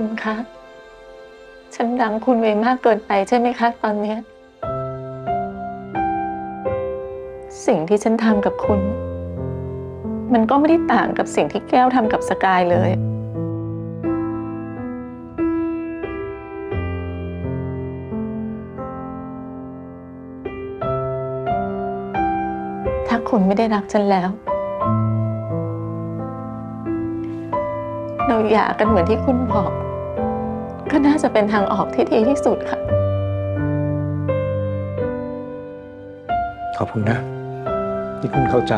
คุณคะ ฉันรังคุณไว้มากเกินไปใช่ไหมคะตอนนี้ สิ่งที่ฉันทำกับคุณ มันก็ไม่ได้ต่างกับสิ่งที่แก้วทำกับสกายเลย ถ้าคุณไม่ได้รักฉันแล้วเราหย่ากันเหมือนที่คุณบอก น่าจะเป็นทางออกที่ดีที่สุดค่ะ ขอบคุณนะ ที่คุณเข้าใจ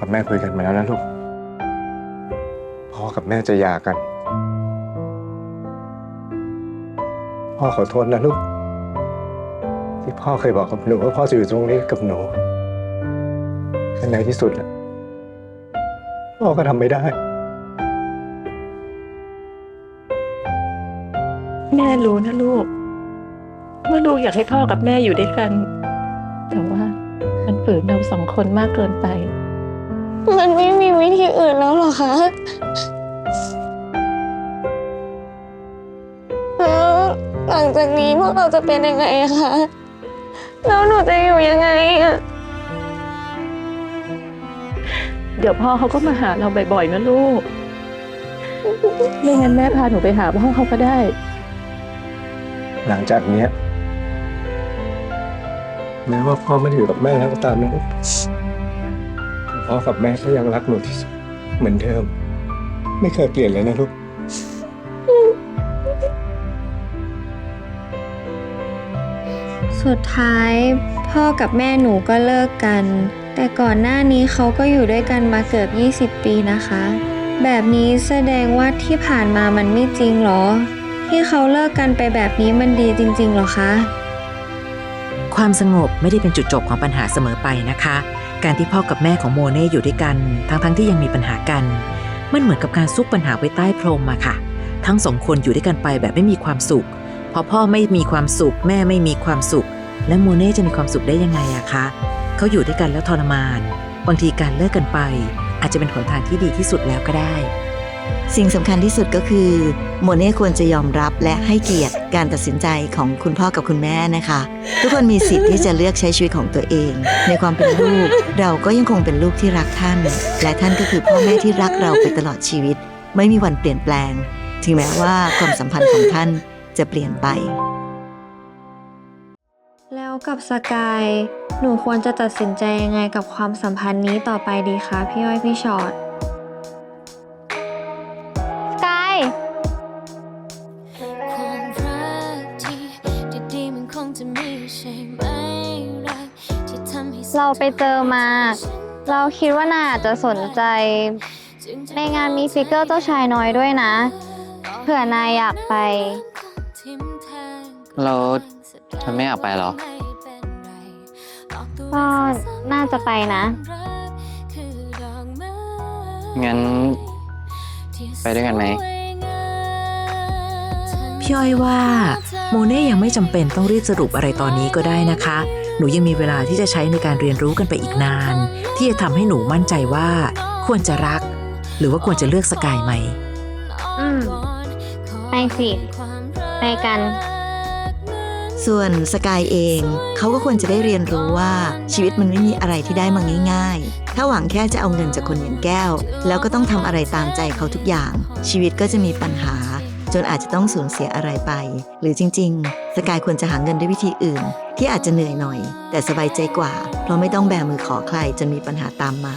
กับแม่คุยกันมาแล้วนะลูก พ่อกับแม่จะหย่ากัน พ่อขอโทษนะลูก ที่พ่อเคยบอกกับหนูว่าพ่อจะอยู่ตรงนี้กับหนูแต่ในที่สุดน่ะพ่อก็ทำไม่ได้ แม่รู้นะลูกว่าลูกอยากให้พ่อกับแม่อยู่ด้วยกัน แต่ว่ามันฝืนเราสองคนมากเกินไป มันไม่มีวิธีอื่นแล้วเหรอคะ แล้วหลังจากนี้พวกเราจะเป็นยังไงอะคะ แล้วหนูจะอยู่ยังไงอะเดี๋ยวพ่อเขาก็มาหาเราบ่อยๆนะลูก ไม่งั้นแม่พาหนูไปหาพ่อเขาก็ได้ หลังจากเนี้ยแม้ว่าพ่อไม่ได้อยู่กับแม่แล้วก็ตามนะลูกแต่ พ่อกับแม่ก็ยังรักหนูที่สุดเหมือนเดิม ไม่เคยเปลี่ยนเลยนะลูกสุดท้าย พ่อกับแม่หนูก็เลิกกัน แต่ก่อนหน้านี้เขาก็อยู่ด้วยกันมาเกือบ 20 ปีนะคะ แบบนี้แสดงว่าที่ผ่านมามันไม่จริงเหรอ ที่เขาเลิกกันไปแบบนี้มันดีจริงๆเหรอคะ ความสงบไม่ได้เป็นจุดจบของปัญหาเสมอไปนะคะ การที่พ่อกับแม่ของโมเน่อยู่ด้วยกัน ทั้งๆที่ยังมีปัญหากัน มันเหมือนกับการซุกปัญหาไว้ใต้พรมอะค่ะ ทั้งสองคนอยู่ด้วยกันไปแบบไม่มีความสุข พอพ่อไม่มีความสุข แม่ไม่มีความสุข และโมเน่จะมีความสุขได้ยังไงอะคะเขาอยู่ด้วยกันแล้วทรมาน บางทีการเลิกกันไป อาจจะเป็นหนทางที่ดีที่สุดแล้วก็ได้ สิ่งสำคัญที่สุดก็คือโมเน่ควรจะยอมรับและให้เกียรติการตัดสินใจของคุณพ่อกับคุณแม่นะคะ ทุกคนมีสิทธิ์ที่จะเลือกใช้ชีวิตของตัวเอง ในความเป็นลูก เราก็ยังคงเป็นลูกที่รักท่าน และท่านก็คือพ่อแม่ที่รักเราไปตลอดชีวิต ไม่มีวันเปลี่ยนแปลง ถึงแม้ว่าความสัมพันธ์ของท่านจะเปลี่ยนไป แล้วกับสกายหนูควรจะตัดสินใจยังไงกับความสัมพันธ์นี้ต่อไปดีคะพี่อ้อยพี่ชอต เราไปเจอมา เราคิดว่านายอาจจะสนใจ ในงานมีฟิกเกอร์เจ้าชายน้อยด้วยนะ เผื่อนายอยากไป เราเธอไม่อยากไปเหรอ ก็น่าจะไปนะ งั้น ไปด้วยกันไหม พี่อ้อยว่า โมเน่ยังไม่จำเป็นต้องรีบสรุปอะไรตอนนี้ก็ได้นะคะ หนูยังมีเวลาที่จะใช้ในการเรียนรู้กันไปอีกนาน ที่จะทำให้หนูมั่นใจว่า ควรจะรัก หรือว่าควรจะเลือกสกายไหม อืม ไปสิ ไปกัน ส่วนสกายเอง เขาก็ควรจะได้เรียนรู้ว่าชีวิตมันไม่มีอะไรที่ได้มาง่ายๆ ถ้าหวังแค่จะเอาเงินจากคนอย่างแก้ว แล้วก็ต้องทำอะไรตามใจเขาทุกอย่าง ชีวิตก็จะมีปัญหา จนอาจจะต้องสูญเสียอะไรไป หรือจริง ๆ สกายควรจะหาเงินด้วยวิธีอื่น ที่อาจจะเหนื่อยหน่อย แต่สบายใจกว่า เพราะไม่ต้องแบมือขอใครจนมีปัญหาตามมา